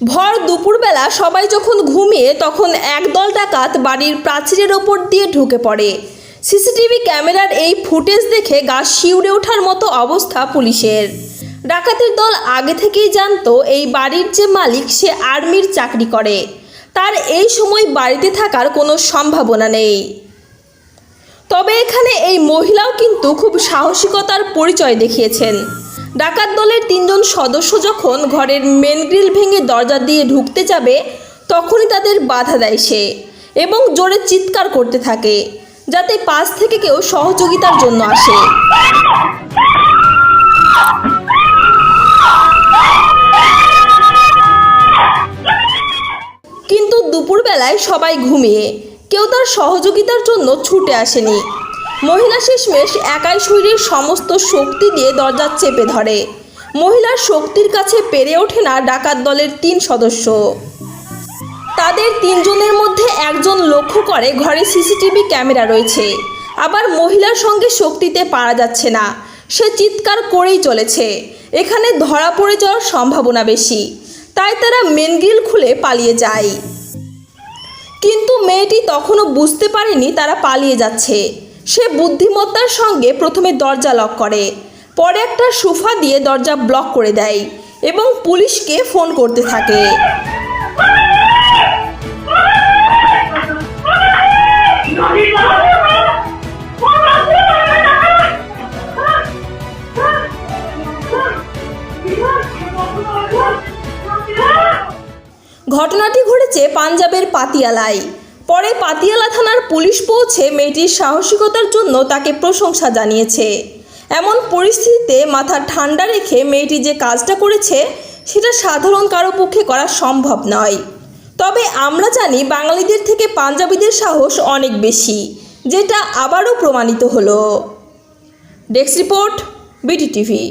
ভর দুপুরবেলা সবাই যখন ঘুমিয়ে তখন একদল ডাকাত বাড়ির প্রাচীরের ওপর দিয়ে ঢুকে পড়ে। সিসিটিভি ক্যামেরার এই ফুটেজ দেখে গা শিউরে ওঠার মতো অবস্থা পুলিশের। ডাকাতের দল আগে থেকেই জানতো এই বাড়ির যে মালিক সে আর্মির চাকরি করে। তার এই সময় বাড়িতে থাকার কোনো সম্ভাবনা নেই। তবে এখানে এই মহিলাও কিন্তু খুব সাহসিকতার পরিচয় দেখিয়েছেন। ডাকাত দলের তিনজন সদস্য যখন ঘরের মেন গ্রিল ভেঙে দরজা দিয়ে ঢুকতে যাবে, তখনই তাদের বাধা দেয় সে এবং জোরে চিৎকার করতে থাকে, যাতে পাশ থেকে কেউ সহযোগিতার জন্য আসে। কিন্তু দুপুরবেলায় সবাই ঘুমিয়ে, কেউ তার সহযোগিতার জন্য ছুটে আসেনি। মহিলা শেষমেশ একাই শরীরের সমস্ত শক্তি দিয়ে দরজা চেপে ধরে। মহিলার শক্তির কাছে পেরে ওঠে না ডাকাত দলের তিন সদস্য। তাদের তিনজনের মধ্যে একজন লক্ষ্য করে ঘরে সিসিটিভি ক্যামেরা রয়েছে। আবার মহিলার সঙ্গে শক্তিতে পারা যাচ্ছে না। সে চিৎকার করেই চলেছে। এখানে ধরা পড়ে যাওয়ার সম্ভাবনা বেশি। তাই তারা মেন গ্রিল খুলে পালিয়ে যায়। কিন্তু মেয়েটি তখনও বুঝতে পারেনি তারা পালিয়ে যাচ্ছে। সে বুদ্ধিমত্তার সঙ্গে প্রথমে দরজা লক করে, পরে একটা সোফা দিয়ে দরজা ব্লক করে দেয় এবং পুলিশকে ফোন করতে থাকে। ঘটনাটি ঘটেছে পাঞ্জাবের পাতিয়ালায়। পরে পাতিয়ালা থানার পুলিশ পৌঁছে মেয়েটির সাহসিকতার জন্য তাকে প্রশংসা জানিয়েছে। এমন পরিস্থিতিতে মাথা ঠান্ডা রেখে মেয়েটি যে কাজটা করেছে, সেটা সাধারণ কারও পক্ষে করা সম্ভব নয়। তবে আমরা জানি বাঙালিদের থেকে পাঞ্জাবিদের সাহস অনেক বেশি, যেটা আবারও প্রমাণিত হলো। Desk report BT TV.